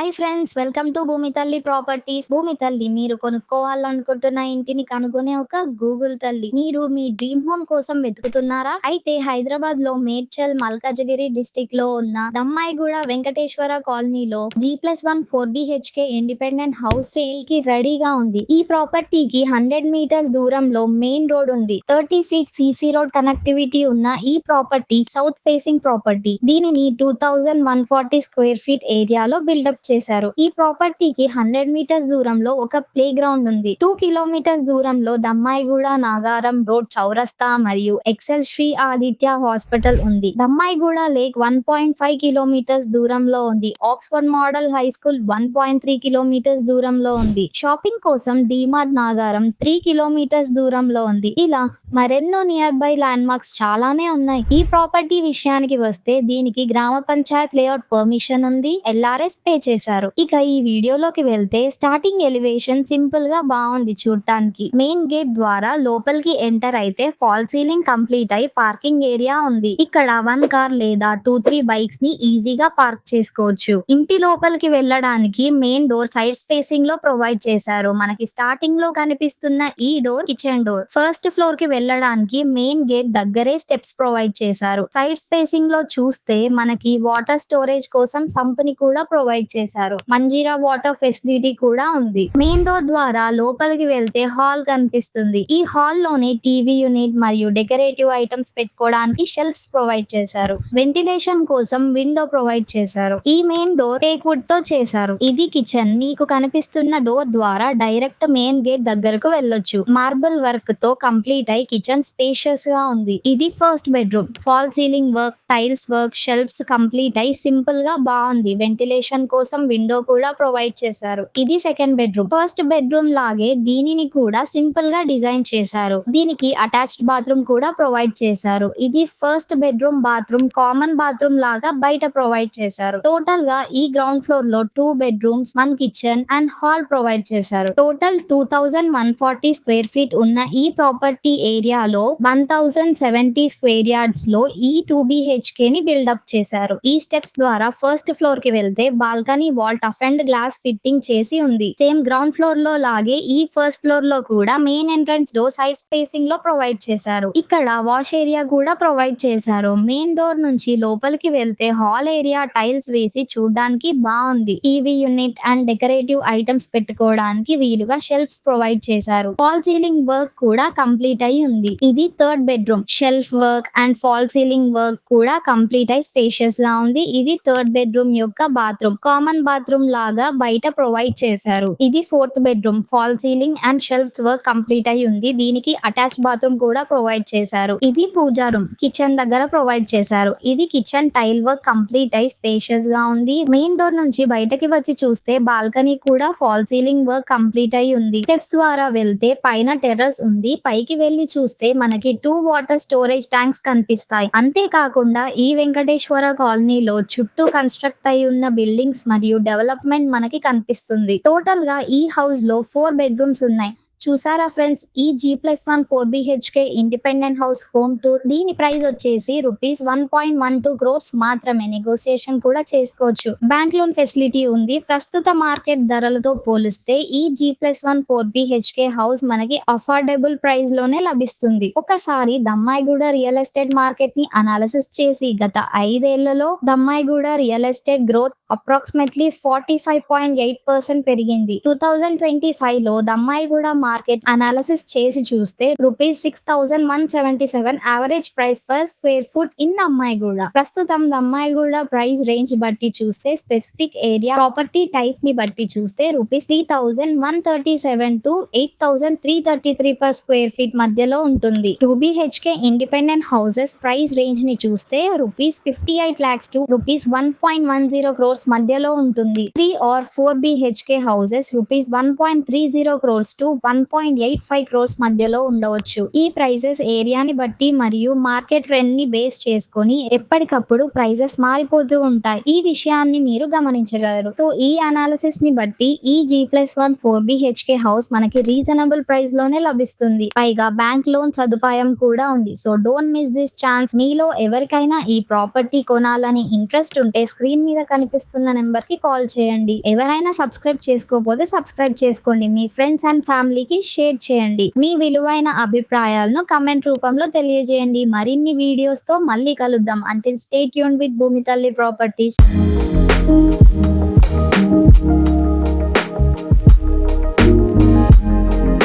Hi friends welcome to భూమి తల్లి properties భూమి తల్లి మీరు కొనుక్కోవాలనుకుంటున్న ఇంటిని కనుగొనే ఒక గూగుల్ తల్లి మీరు మీ డ్రీమ్ హోమ్ కోసం వెతుకుతున్నారా? అయితే హైదరాబాద్లో మేడ్చల్ మల్కాజగిరి డిస్టిక్లో ఉన్న దమ్మాయిగూడ వెంకటేశ్వర కాలనీలో G plus one four BHK independent house సేల్కి రెడీగా ఉంది. ఈ ప్రాపర్టీకి హండ్రెడ్ మీటర్స్ దూరంలో మెయిన్ రోడ్ ఉంది. Thirty feet CC road connectivity ఉన్న ఈ ప్రాపర్టీ సౌత్ ఫేసింగ్ ప్రాపర్టీ దీనిని two thousand one forty square feet ఏరియాలో బిల్డప్ చేశారు. ఈ ప్రాపర్టీకి హండ్రెడ్ మీటర్స్ దూరంలో ఒక ప్లే గ్రౌండ్ ఉంది. టూ కిలోమీటర్స్ దూరంలో దమ్మాయిగూడ నాగారం రోడ్ చౌరస్తా మరియు ఎక్సెల్ శ్రీ ఆదిత్య హాస్పిటల్ ఉంది. Dammaiguda lake one point five kilometres దూరంలో ఉంది. Oxford model high school one point three kilometres దూరంలో ఉంది. షాపింగ్ కోసం డిమార్ట్ నాగారం త్రీ కిలోమీటర్స్ దూరంలో ఉంది. ఇలా మరెన్నో నియర్ బై ల్యాండ్ మార్క్స్ చాలానే ఉన్నాయి. ఈ ప్రాపర్టీ విషయానికి వస్తే దీనికి గ్రామ పంచాయత్ లేఅవుట్ పర్మిషన్ ఉంది. ఎల్ఆర్ఎస్ పే చేసి చేశారు. ఇక ఈ వీడియోలోకి వెళ్తే స్టార్టింగ్ ఎలివేషన్ సింపుల్గా బాగుంది చూడటానికి మెయిన్ గేట్ ద్వారా లోపలికి ఎంటర్ అయితే ఫాల్ సీలింగ్ కంప్లీట్ అయి పార్కింగ్ ఏరియా ఉంది. ఇక్కడ వన్ కార్ లేదా టూ త్రీ బైక్స్ని ఈజీగా పార్క్ చేసుకోవచ్చు. ఇంటి లోపలికి వెళ్ళడానికి మెయిన్ డోర్ సైడ్ స్పేసింగ్లో ప్రొవైడ్ చేశారు. మనకి స్టార్టింగ్లో కనిపిస్తున్న ఈ డోర్ కిచెన్ డోర్. ఫస్ట్ ఫ్లోర్కి వెళ్ళడానికి మెయిన్ గేట్ దగ్గరే స్టెప్స్ ప్రొవైడ్ చేశారు. సైడ్ స్పేసింగ్లో చూస్తే మనకి వాటర్ స్టోరేజ్ కోసం సంపని కూడా ప్రొవైడ్ చేశారు చేశారు. మంజీరా వాటర్ ఫెసిలిటీ కూడా ఉంది. మెయిన్ డోర్ ద్వారా లోపలికి వెళ్తే హాల్ కనిపిస్తుంది. ఈ హాల్లోనే టీవీ యూనిట్ మరియు డెకరేటివ్ ఐటమ్స్ పెట్టుకోవడానికి షెల్ఫ్స్ ప్రొవైడ్ చేశారు. వెంటిలేషన్ కోసం విండో ప్రొవైడ్ చేశారు. ఈ మెయిన్ డోర్ టేక్ వుడ్తో చేశారు. ఇది కిచెన్. మీకు కనిపిస్తున్న డోర్ ద్వారా డైరెక్ట్ మెయిన్ గేట్ దగ్గరకు వెళ్ళొచ్చు. మార్బుల్ వర్క్తో కంప్లీట్ అయి కిచెన్ స్పేషియస్గా ఉంది. ఇది first bedroom. Fall ceiling work tiles work shelfs complete అయి సింపుల్గా బాగుంది. వెంటిలేషన్ కోసం విండో కూడా ప్రొవైడ్ చేశారు. ఇది సెకండ్ బెడ్రూమ్ ఫస్ట్ బెడ్రూమ్ లాగే దీనిని కూడా సింపుల్గా డిజైన్ చేశారు. దీనికి అటాచ్డ్ బాత్రూమ్ కూడా ప్రొవైడ్ చేశారు. ఇది first bedroom bathroom common bathroom లాగా బయట ప్రొవైడ్ చేశారు. టోటల్గా ఈ గ్రౌండ్ ఫ్లోర్లో two bedrooms one kitchen and hall provide చేశారు. Total two thousand one forty square feet ఉన్న ఈ ప్రాపర్టీ ఏరియాలో వన్ థౌజండ్ సెవెంటీ స్క్వేర్ యార్డ్స్లో ఈ టూ బిహెచ్కే ని బిల్డప్ చేశారు. ఈ స్టెప్స్ ద్వారా ఫస్ట్ ఫ్లోర్కి వెళ్తే balcony wall tough and glass fitting చేసి ఉంది. సేమ్ గ్రౌండ్ ఫ్లోర్లో లాగే ఈ ఫస్ట్ ఫ్లోర్లో కూడా మెయిన్ ఎంట్రన్స్ డోర్ సైడ్ స్పేసింగ్లో ప్రొవైడ్ చేశారు. ఇక్కడ వాష్ ఏరియా కూడా ప్రొవైడ్ చేశారు. మెయిన్ డోర్ నుంచి లోపలికి వెళ్తే హాల్ ఏరియా టైల్స్ వేసి చూడడానికి బాగుంది. TV unit and decorative items పెట్టుకోవడానికి వీలుగా షెల్ఫ్స్ ప్రొవైడ్ చేశారు. ఫాల్ సీలింగ్ వర్క్ కూడా కంప్లీట్ అయి ఉంది. ఇది third bedroom. Shelf work and fall ceiling work కూడా కంప్లీట్ అయి స్పేషియస్గా ఉంది. ఇది థర్డ్ బెడ్రూమ్ యొక్క బాత్రూమ్. కామన్ బాత్రూమ్ లాగా బయట ప్రొవైడ్ చేశారు. ఇది fourth bedroom fall ceiling and shelfs work complete అయి ఉంది. దీనికి అటాచ్ బాత్రూమ్ కూడా ప్రొవైడ్ చేశారు. ఇది పూజా రూమ్ కిచెన్ దగ్గర ప్రొవైడ్ చేశారు. ఇది కిచెన్ టైల్ వర్క్ కంప్లీట్ అయి స్పేషియస్గా ఉంది. మెయిన్ డోర్ నుంచి బయటకి వచ్చి చూస్తే బాల్కనీ కూడా ఫాల్ సీలింగ్ వర్క్ కంప్లీట్ అయి ఉంది. స్టెప్స్ ద్వారా వెళ్తే పైన టెర్రస్ ఉంది. పైకి వెళ్ళి చూస్తే మనకి టూ వాటర్ స్టోరేజ్ ట్యాంక్స్ కనిపిస్తాయి. అంతేకాకుండా ఈ వెంకటేశ్వర కాలనీలో చుట్టూ కన్స్ట్రక్ట్ అయి ఉన్న బిల్డింగ్స్ మరియు మరియు డెవలప్మెంట్ మనకి కనిపిస్తుంది. టోటల్గా ఈ హౌస్లో ఫోర్ బెడ్రూమ్స్ ఉన్నాయి. చూసారా ఫ్రెండ్స్ ఈ G plus one four BHK independent house home tour దీని ప్రైస్ వచ్చేసి rupees one point one two crores మాత్రమే. నెగోసియేషన్ కూడా చేసుకోవచ్చు. బ్యాంక్ లోన్ ఫెసిలిటీ ఉంది. ప్రస్తుత మార్కెట్ ధరలతో పోలిస్తే ఈ G plus one four BHK house మనకి అఫోర్డబుల్ ప్రైస్లోనే లభిస్తుంది. ఒకసారి దమ్మాయిగూడ రియల్ ఎస్టేట్ మార్కెట్ని అనాలిసిస్ చేసి గత ఐదేళ్ళలో Dammaiguda real estate growth approximately forty five point eight percent పెరిగింది. టూ థౌజండ్ ట్వంటీ ఫైవ్లో దమ్మాయి కూడా మార్కెట్ అనాలిసిస్ చేసి చూస్తే rupees six thousand one seventy seven average price per square foot in అమ్మాయి కూడా. ప్రస్తుతం దమ్మాయిగూడ ప్రైస్ రేంజ్ బట్టి చూస్తే స్పెసిఫిక్ ఏరియా ప్రాపర్టీ టైప్ని బట్టి చూస్తే rupees three thousand one thirty seven to eight thousand three thirty three per square feet మధ్యలో ఉంటుంది. Two BHK independent houses price రేంజ్ని చూస్తే rupees fifty eight lakhs to rupees one point one zero crores మధ్యలో ఉంటుంది. Three or four BHK houses rupees one point three zero crores to one point eight five crores మధ్యలో ఉండవచ్చు. ఈ prices ఏరియాని బట్టి మరియు market ట్రెండ్ని base చేసుకొని ఎప్పటికప్పుడు ప్రైజెస్ మారిపోతూ ఉంటాయి. ఈ విషయాన్ని మీరు గమనించగలరు. సో ఈ అనాలిసిస్ని బట్టి ఈ G plus one four BHK house మనకి రీజనబుల్ ప్రైస్లోనే లభిస్తుంది. పైగా బ్యాంక్ లోన్ సదుపాయం కూడా ఉంది. So don't miss this chance. మీలో ఎవరికైనా ఈ ప్రాపర్టీ కొనాలని ఇంట్రెస్ట్ ఉంటే స్క్రీన్ మీద కనిపిస్తుంది వస్తున్న నెంబర్కి కాల్ చేయండి. ఎవరైనా సబ్స్క్రైబ్ చేసుకోకపోతే సబ్స్క్రైబ్ చేసుకోండి. మీ ఫ్రెండ్స్ అండ్ ఫ్యామిలీకి షేర్ చేయండి. మీ విలువైన అభిప్రాయాలను కమెంట్ రూపంలో తెలియజేయండి. మరిన్ని వీడియోస్తో మళ్ళీ కలుద్దాం. అంటే స్టేట్ యూన్ విత్ భూమి తల్లి ప్రాపర్టీస్